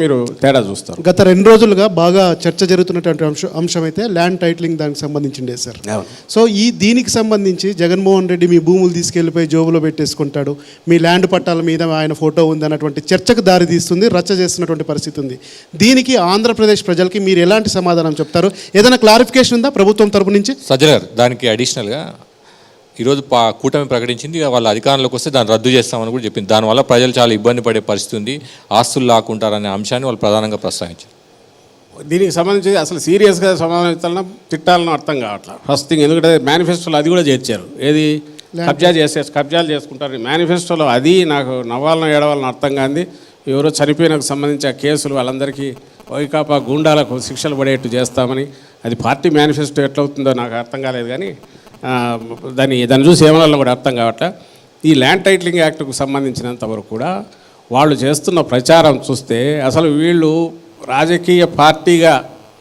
మీరు తేడా చూస్తారు. గత రెండు రోజులుగా బాగా చర్చ జరుగుతున్నటువంటి అంశం అంశం అయితే ల్యాండ్ టైటిలింగ్ దానికి సంబంధించిండే సార్. అవును. సో ఈ దీనికి సంబంధించి జగన్మోహన్ రెడ్డి మీ భూములు తీసుకెళ్ళిపోయి జోబులో పెట్టేసుకుంటాడు. మీ ల్యాండ్ పట్టాల మీద ఆయన ఫోటో ఉంది అన్నటువంటి చర్చకు దారి తీస్తుంది రచ్చ చేస్తున్నటువంటి పరిస్థితి ఉంది. దీనికి ఆంధ్రప్రదేశ్ ప్రజలకి మీరు ఎలాంటి సమాధానం చెప్తారు? ఏదైనా క్లారిఫికేషన్ ఉందా ప్రభుత్వం తరపు నుంచి? సజ్జల గారు దానికి అడిషనల్గా ఈరోజు పా కూటమి ప్రకటించింది వాళ్ళ అధికారంలోకి వస్తే దాన్ని రద్దు చేస్తామని కూడా చెప్పింది. దానివల్ల ప్రజలు చాలా ఇబ్బంది పడే పరిస్థితి ఉంది. ఆస్తులు లాక్కుంటారనే అంశాన్ని వాళ్ళు ప్రధానంగా ప్రస్తావించారు. దీనికి సంబంధించి అసలు సీరియస్గా సమాధానం తిట్టాలని అర్థం కావట్లేదు ఫస్ట్ థింగ్ ఎందుకంటే మేనిఫెస్టోలో అది కూడా చేర్చారు. ఏది? కబ్జా చేసే కబ్జాలు చేసుకుంటారు మేనిఫెస్టోలో అది నాకు నవ్వాలనో ఏడవాలని అర్థం కాంది. ఎవరో చనిపోయినకు సంబంధించి ఆ కేసులు వాళ్ళందరికీ వైకాపా గూండాలకు శిక్షలు పడేట్టు చేస్తామని. అది పార్టీ మేనిఫెస్టో ఎట్లవుతుందో నాకు అర్థం కాలేదు కానీ దాన్ని దాన్ని చూసి ఏమన్నా కూడా అర్థం కావట్లే. ఈ ల్యాండ్ టైటిలింగ్ యాక్ట్కు సంబంధించినంత వరకు కూడా వాళ్ళు చేస్తున్న ప్రచారం చూస్తే అసలు వీళ్ళు రాజకీయ పార్టీగా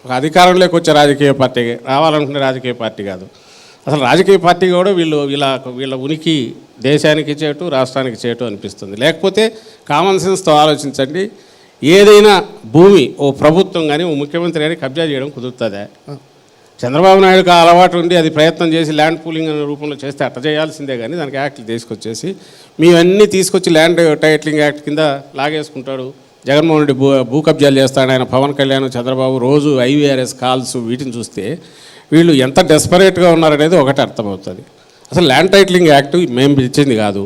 ఒక అధికారంలోకి వచ్చే రాజకీయ పార్టీ రావాలనుకునే రాజకీయ పార్టీ కాదు. అసలు రాజకీయ పార్టీ కూడా వీళ్ళు వీళ్ళ వీళ్ళ ఉనికి దేశానికి చేయటం రాష్ట్రానికి చేయటం అనిపిస్తుంది. లేకపోతే కామన్ సెన్స్తో ఆలోచించండి. ఏదైనా భూమి ఓ ప్రభుత్వం కానీ ఓ ముఖ్యమంత్రి కానీ కబ్జా చేయడం కుదురుతుందా? చంద్రబాబు నాయుడుకి ఆ అలవాటు ఉండి అది ప్రయత్నం చేసి ల్యాండ్ పూలింగ్ అనే రూపంలో చేస్తే అట్ట చేయాల్సిందే కానీ దానికి యాక్ట్లు తీసుకొచ్చేసి మేమన్నీ తీసుకొచ్చి ల్యాండ్ టైట్లింగ్ యాక్ట్ కింద లాగేసుకుంటాడు. జగన్మోహన్ రెడ్డి భూ భూ కబ్జాలు చేస్తాడు. ఆయన పవన్ కళ్యాణ్ చంద్రబాబు రోజు ఐవీఆర్ఎస్ కాల్స్ వీటిని చూస్తే వీళ్ళు ఎంత డెస్పరేట్గా ఉన్నారనేది ఒకటి అర్థమవుతుంది. అసలు ల్యాండ్ టైటిలింగ్ యాక్ట్ మేము ఇచ్చింది కాదు.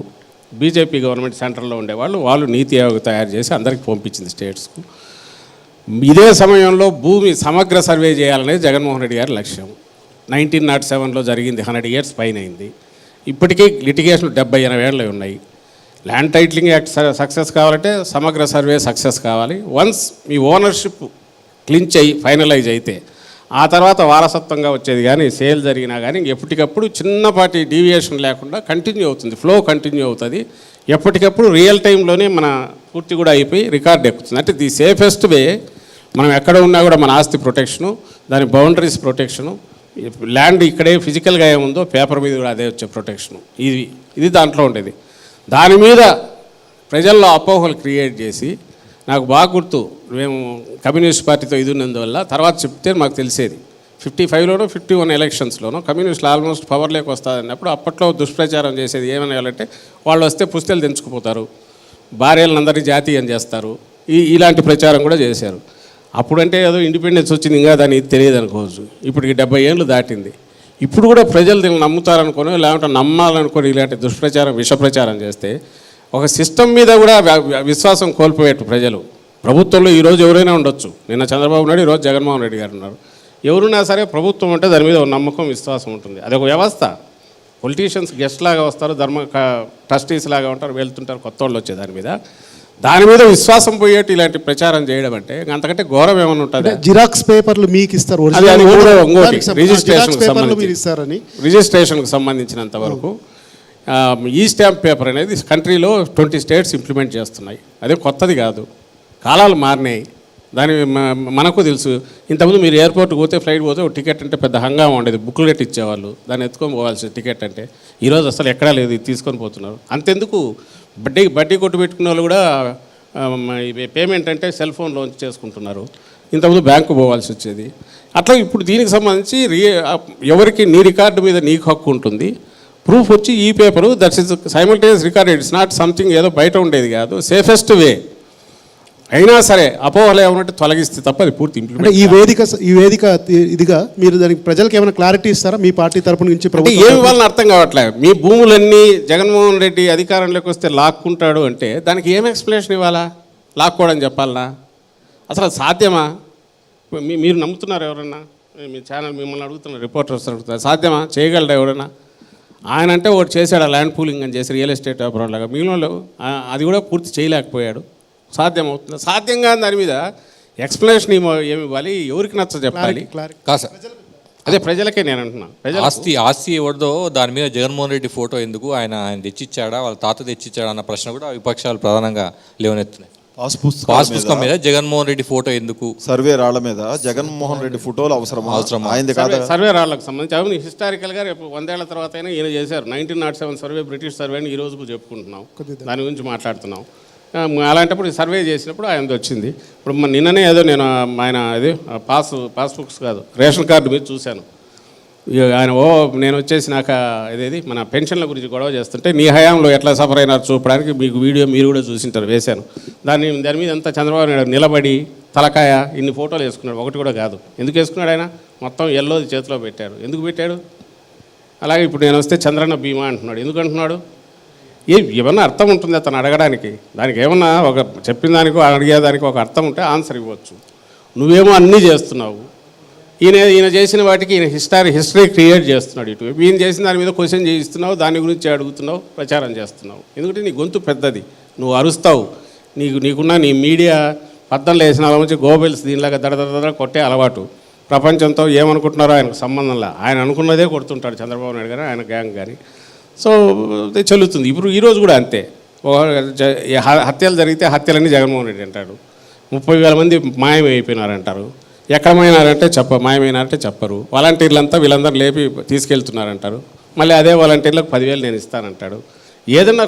బీజేపీ గవర్నమెంట్ సెంటర్లో ఉండేవాళ్ళు వాళ్ళు నీతి ఆయోగ్ తయారు చేసి అందరికి పంపించింది స్టేట్స్కు. ఇదే సమయంలో భూమి సమగ్ర సర్వే చేయాలనేది జగన్మోహన్ రెడ్డి గారి లక్ష్యం. నైన్టీన్ నాట్ సెవెన్లో జరిగింది హండ్రెడ్ ఇయర్స్ పైన అయింది ఇప్పటికీ లిటిగేషన్ డెబ్బై ఎనభై ఏళ్ళు ఉన్నాయి. ల్యాండ్ టైటిలింగ్ యాక్ట్ సక్సెస్ కావాలంటే సమగ్ర సర్వే సక్సెస్ కావాలి. వన్స్ మీ ఓనర్షిప్ క్లించ్ అయ్యి ఫైనలైజ్ అయితే ఆ తర్వాత వారసత్వంగా వచ్చేది కానీ సేల్ జరిగినా కానీ ఎప్పటికప్పుడు చిన్నపాటి డీవియేషన్ లేకుండా కంటిన్యూ అవుతుంది. ఫ్లో కంటిన్యూ అవుతుంది. ఎప్పటికప్పుడు రియల్ టైంలోనే మన పూర్తి కూడా అయిపోయి రికార్డ్ ఎక్కుతుంది. అంటే ది సేఫెస్ట్ వే మనం ఎక్కడ ఉన్నా కూడా మన ఆస్తి ప్రొటెక్షను దాని బౌండరీస్ ప్రొటెక్షను ల్యాండ్ ఇక్కడే ఫిజికల్గా ఏముందో పేపర్ మీద కూడా అదే వచ్చే ప్రొటెక్షను. ఇది ఇది దాంట్లో ఉండేది. దాని మీద ప్రజల్లో అపోహలు క్రియేట్ చేసి నాకు బాగా గుర్తు. మేము కమ్యూనిస్ట్ పార్టీతో ఇది ఉన్నందువల్ల తర్వాత చెప్తే మాకు తెలిసేది. ఫిఫ్టీ ఫైవ్లోనో ఫిఫ్టీ వన్ ఎలక్షన్స్లోనో కమ్యూనిస్టులు ఆల్మోస్ట్ పవర్లోకి వస్తారన్నప్పుడు అప్పట్లో దుష్ప్రచారం చేసేది ఏమనేయాలంటే వాళ్ళు వస్తే పుస్తలు తెంచుకుపోతారు. భార్యలందరినీ జాతీయం చేస్తారు. ఈ ఇలాంటి ప్రచారం కూడా చేశారు. అప్పుడంటే ఏదో ఇండిపెండెన్స్ వచ్చింది ఇంకా దానికి తెలియదు అనుకోవచ్చు. ఇప్పటికి డెబ్బై ఏళ్ళు దాటింది. ఇప్పుడు కూడా ప్రజలు దీన్ని నమ్ముతారనుకొని లేకుంటే నమ్మాలనుకొని ఇలాంటి దుష్ప్రచారం విషప్రచారం చేస్తే ఒక సిస్టమ్ మీద కూడా విశ్వాసం కోల్పోయేట్టు ప్రజలు. ప్రభుత్వంలో ఈరోజు ఎవరైనా ఉండొచ్చు. నిన్న చంద్రబాబు నాయుడు ఈరోజు జగన్మోహన్ రెడ్డి గారు ఉన్నారు. ఎవరున్నా సరే ప్రభుత్వం అంటే దాని మీద ఒక నమ్మకం విశ్వాసం ఉంటుంది. అదొక వ్యవస్థ. పొలిటీషియన్స్ గెస్ట్ లాగా వస్తారు ధర్మ ట్రస్టీస్ లాగా ఉంటారు వెళ్తుంటారు కొత్త వాళ్ళు వచ్చే దాని మీద. దాని మీద విశ్వాసం పోయేట్టు ఇలాంటి ప్రచారం చేయడం అంటే అంతకంటే ఘోరం ఏమైనా ఉంటుంది? జిరాక్స్ పేపర్లు మీకు ఇస్తారు ఇంకోటి సంబంధించి. రిజిస్ట్రేషన్ ఇస్తారని. రిజిస్ట్రేషన్కి సంబంధించినంత వరకు ఈ స్టాంప్ పేపర్ అనేది కంట్రీలో ట్వంటీ స్టేట్స్ ఇంప్లిమెంట్ చేస్తున్నాయి. అదే కొత్తది కాదు. కాలాలు మారినాయి. దాని మనకు తెలుసు. ఇంతకుముందు మీరు ఎయిర్పోర్ట్కి పోతే ఫ్లైట్ పోతే ఒక టికెట్ అంటే పెద్ద హంగామా ఉండేది. బుక్లెట్ ఇచ్చేవాళ్ళు. దాన్ని ఎత్తుకొని పోవాల్సిన టికెట్ అంటే. ఈరోజు అసలు ఎక్కడా లేదు. ఇది తీసుకొని పోతున్నారు. అంతెందుకు? బడ్డీ బడ్డీ కొట్టు పెట్టుకున్న వాళ్ళు కూడా పేమెంట్ అంటే సెల్ ఫోన్లో చేసుకుంటున్నారు. ఇంతకుముందు బ్యాంకు పోవాల్సి వచ్చేది. అట్లా ఇప్పుడు దీనికి సంబంధించి రీ ఎవరికి నీ రికార్డు మీద నీకు హక్కు ఉంటుంది. ప్రూఫ్ వచ్చి ఈ paper that's is simultaneous record it's not something ఏదో బయట ఉండేది కాదు. సేఫెస్ట్ వే అయినా సరే అపోహలు ఏమన్నట్టు తొలగిస్తే తప్ప అది పూర్తి ఇంప్లిమెంట్ ఈ వేదిక ఈ వేదిక ఇదిగా మీరు దానికి ప్రజలకు ఏమైనా క్లారిటీ ఇస్తారా? మీ పార్టీ తరపు నుంచి ప్రభుత్వం ఏమి వాళ్ళని అర్థం కావట్లేదు. మీ భూములన్నీ జగన్మోహన్ రెడ్డి అధికారంలోకి వస్తే లాక్కుంటాడు అంటే దానికి ఏం ఎక్స్ప్లెనేషన్ ఇవ్వాలా? లాక్కోవడం చెప్పాలనా? అసలు సాధ్యమా? మీరు నమ్ముతున్నారు ఎవరన్నా? మీ ఛానల్ మిమ్మల్ని అడుగుతున్నారు రిపోర్టర్స్ అడుగుతున్నారు. సాధ్యమా? చేయగలరా ఎవరైనా? ఆయన అంటే ఒకటి చేశాడు ల్యాండ్ పూలింగ్ అని చేసి రియల్ ఎస్టేట్ వ్యాపారం లాగా. మిగిలిన అది కూడా పూర్తి చేయలేకపోయాడు. సాధ్యం అవుతుంది సాధ్యం కాని దాని మీద ఎక్స్ప్లెనేషన్ ఏమి ఏమి ఇవ్వాలి? ఎవరికి నచ్చ చెప్పాలి? సార్. అదే ప్రజలకే నేను అంటున్నాను ప్రజలు ఆస్తి ఆస్తి ఎవరిదో దాని మీద జగన్మోహన్ రెడ్డి ఫోటో ఎందుకు ఆయన ఆయన తెచ్చిచ్చాడా వాళ్ళ తాత తెచ్చిచ్చాడా అన్న ప్రశ్న కూడా విపక్షాలు ప్రధానంగా లేవనెత్తున్నాయి. పాస్ పుస్తకం మీద జగన్మోహన్ రెడ్డి ఫోటో ఎందుకు? సర్వే రాళ్ళ మీద జగన్మోహన్ రెడ్డి ఫోటోలు అవసరమా? ఆయనది సర్వే కాదా? సర్వే రాళ్ళకు సంబంధించి. అవును హిస్టారికల్గా రేపు వందేళ్ళ తర్వాత అయినా ఈయన చేశారు. Nineteen nought seven survey British survey అని ఈ రోజుకు చెప్పుకుంటున్నాం. దాని గురించి మాట్లాడుతున్నాం. అలాంటప్పుడు సర్వే చేసినప్పుడు ఆయనది వచ్చింది. ఇప్పుడు నిన్ననే ఏదో నేను ఆయన అది పాస్ పాస్బుక్స్ కాదు రేషన్ కార్డు మీద చూశాను. ఇక ఆయన ఓ నేను వచ్చేసి నాకు ఇదేది మన పెన్షన్ల గురించి గొడవ చేస్తుంటే నీ హయాంలో ఎట్లా సఫర్ అయినారు చూపడానికి మీకు వీడియో మీరు కూడా చూసింటారు వేశాను. దాన్ని దాని మీద అంతా చంద్రబాబు నాయుడు నిలబడి తలకాయ ఇన్ని ఫోటోలు వేసుకున్నాడు ఒకటి కూడా కాదు. ఎందుకు వేసుకున్నాడు ఆయన? మొత్తం ఎల్లోది చేతిలో పెట్టాడు ఎందుకు పెట్టాడు? అలాగే ఇప్పుడు నేను వస్తే చంద్రన్న బీమా అంటున్నాడు. ఎందుకు అంటున్నాడు? ఏ ఏమన్నా అర్థం ఉంటుంది అతను అడగడానికి? దానికి ఏమన్నా ఒక చెప్పిన దానికో అడిగేదానికి ఒక అర్థం ఉంటే ఆన్సర్ ఇవ్వచ్చు. నువ్వేమో అన్నీ చేస్తున్నావు. ఈయన ఈయన చేసిన వాటికి ఈయన హిస్టరీ హిస్టరీ క్రియేట్ చేస్తున్నాడు ఇటు. ఈయన చేసిన దాని మీద క్వశ్చన్ చేయిస్తున్నావు దాని గురించి అడుగుతున్నావు ప్రచారం చేస్తున్నావు. ఎందుకంటే నీ గొంతు పెద్దది. నువ్వు అరుస్తావు. నీకు నీకున్న నీ మీడియా పద్దంలో వేసిన వాళ్ళ నుంచి గోబెల్స్ దీనిలాగా దడ దడ దడ కొట్టే అలవాటు. ప్రపంచంతో ఏమనుకుంటున్నారో ఆయనకు సంబంధంలా ఆయన అనుకున్నదే కొడుతుంటాడు చంద్రబాబు నాయుడు గారు ఆయన గ్యాంగ్ కానీ సో చల్లుతుంది చెల్లుతుంది. ఇప్పుడు ఈరోజు కూడా అంతే. హత్యలు జరిగితే హత్యలన్నీ జగన్మోహన్ రెడ్డి అంటాడు ముప్పై వేల మంది మాయమైపోయినారంటారు. ఎక్కడమైనారంటే చెప్ప మాయమైనారంటే చెప్పరు. వాలంటీర్లంతా వీళ్ళందరూ లేపి తీసుకెళ్తున్నారంటారు. మళ్ళీ అదే వాలంటీర్లకు పదివేలు నేను ఇస్తానంటాడు. ఏదన్నా